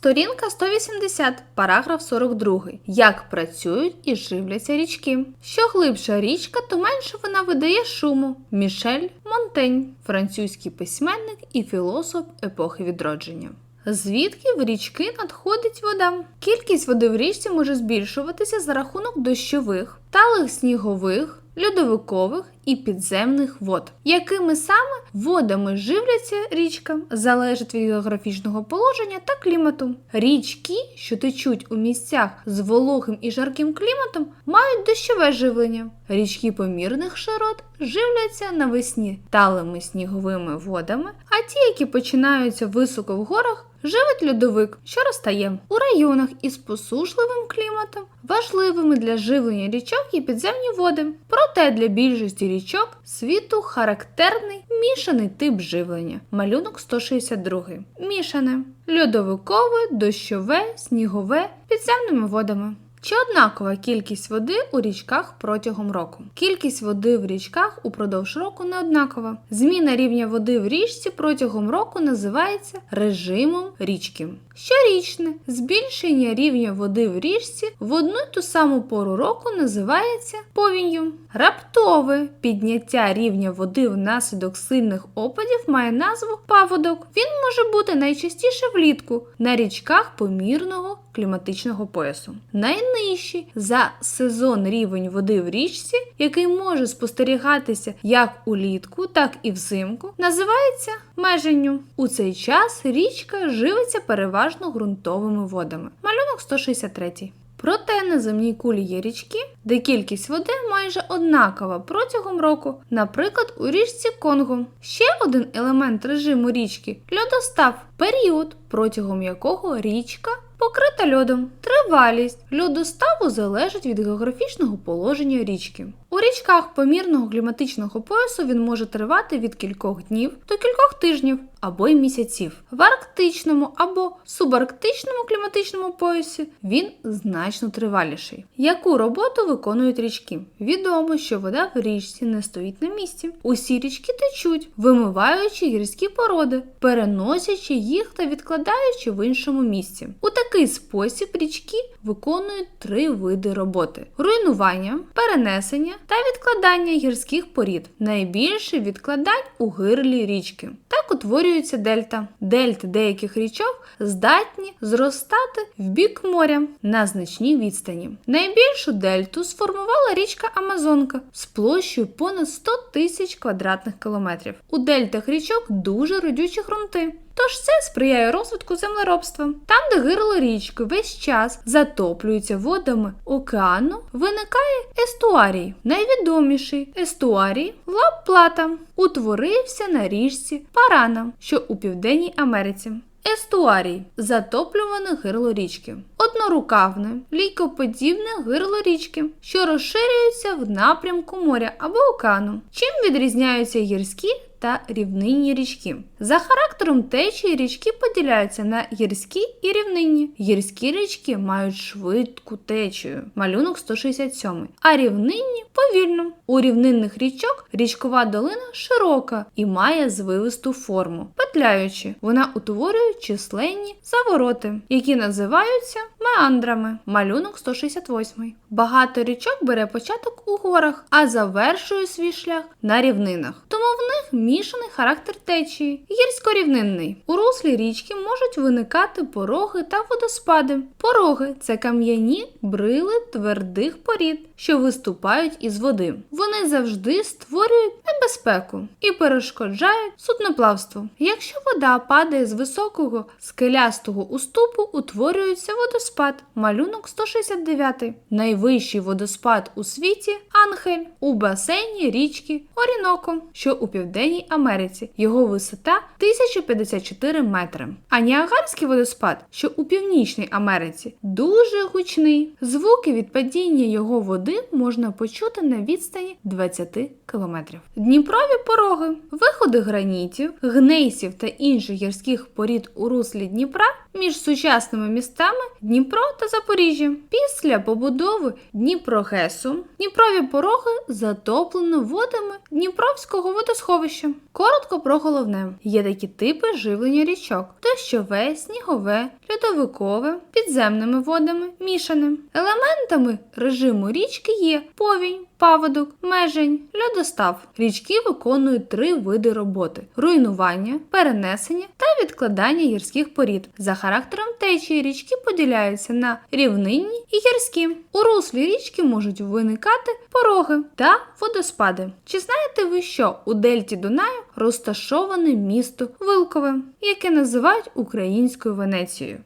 Сторінка 180, параграф 42. Як працюють і живляться річки. Що глибша річка, то менше вона видає шуму. Мішель Монтень, французький письменник і філософ епохи відродження. Звідки в річки надходить вода? Кількість води в річці може збільшуватися за рахунок дощових, талих снігових, льодовикових і підземних вод. Якими саме водами живляться річка, залежить від географічного положення та клімату. Річки, що течуть у місцях з вологим і жарким кліматом, мають дощове живлення. Річки помірних широт живляться навесні талими сніговими водами, а ті, які починаються високо в горах, живить льодовик, що розтає. У районах із посушливим кліматом важливими для живлення річок є підземні води. Проте для більшості річок світу характерний мішаний тип живлення. Малюнок 162. Мішане льодовикове, дощове, снігове підземними водами. Чи однакова кількість води у річках протягом року? Кількість води в річках упродовж року не однакова. Зміна рівня води в річці протягом року називається режимом річки. Щорічне збільшення рівня води в річці в одну й ту саму пору року називається повінню. Раптове підняття рівня води внаслідок сильних опадів має назву паводок. Він може бути найчастіше влітку на річках помірного кліматичного поясу. Найнижчий за сезон рівень води в річці, який може спостерігатися як улітку, так і взимку, називається меженню. У цей час річка живиться переважно ґрунтовими водами. Малюнок 163. Проте на земній кулі є річки, де кількість води майже однакова протягом року, наприклад, у річці Конго. Ще один елемент режиму річки льодостав період, протягом якого річка покрита льодом. Тривалість льодоставу залежить від географічного положення річки. У річках помірного кліматичного поясу він може тривати від кількох днів до кількох тижнів або й місяців. В арктичному або субарктичному кліматичному поясі він значно триваліший. Яку роботу виконують річки? Відомо, що вода в річці не стоїть на місці. Усі річки течуть, вимиваючи гірські породи, переносячи їх та відкладаючи в іншому місці. У такий спосіб річки виконують три види роботи: руйнування, перенесення та відкладання гірських порід. Найбільше відкладань у гирлі річки. Так утворюється дельта. Дельти деяких річок здатні зростати в бік моря на значній відстані. Найбільшу дельту сформувала річка Амазонка з площею понад 100 тисяч квадратних кілометрів. У дельтах річок дуже родючі ґрунти. Тож це сприяє розвитку землеробства. Там, де гирло річки весь час затоплюється водами океану, виникає естуарій. Найвідоміший естуарій Ла-Плата утворився на річці Парана, що у Південній Америці. Естуарій затоплюване гирло річки, однорукавне, лійкоподібне гирло річки, що розширюється в напрямку моря або океану. Чим відрізняються гірські та рівнинні річки? За характером течії річки поділяються на гірські і рівнинні. Гірські річки мають швидку течію, малюнок 167, а рівнинні повільну. У рівнинних річок річкова долина широка і має звивисту форму. Петляючи, вона утворює численні завороти, які називаються меандрами. Малюнок 168. Багато річок бере початок у горах, а завершує свій шлях на рівнинах. Тому в них мішаний характер течії. Гірсько-рівнинний. У руслі річки можуть виникати пороги та водоспади. Пороги це кам'яні брили твердих порід, що виступають із води. Вони завжди створюють небезпеку і перешкоджають судноплавству. Якщо вода падає з високого скелястого уступу, утворюється водоспад. Малюнок 169. Найвищий водоспад у світі Анхель у басейні річки Оріноко, що у Південній Америці. Його висота 1054 метри. А Ніагарський водоспад, що у Північній Америці, дуже гучний. Звуки від падіння його води можна почути на відстані 20 кілометрів. Дніпрові пороги, виходи гранітів, гнейсів та інших гірських порід у руслі Дніпра між сучасними містами Дніпро та Запоріжжя. Після побудови Дніпрогесу Дніпрові пороги затоплено водами Дніпровського водосховища. Коротко про головне: є такі типи живлення річок: дощове, снігове, льодовикове, підземними водами, мішане. Елементами режиму річки є повінь, паводок, межень, льодостав. Річки виконують три види роботи: руйнування, перенесення та відкладання гірських порід. За характером течії річки поділяються на рівнинні і гірські. У руслі річки можуть виникати пороги та водоспади. Чи знаєте ви, що у дельті Дунаю розташоване місто Вилкове, яке називають українською Венецією?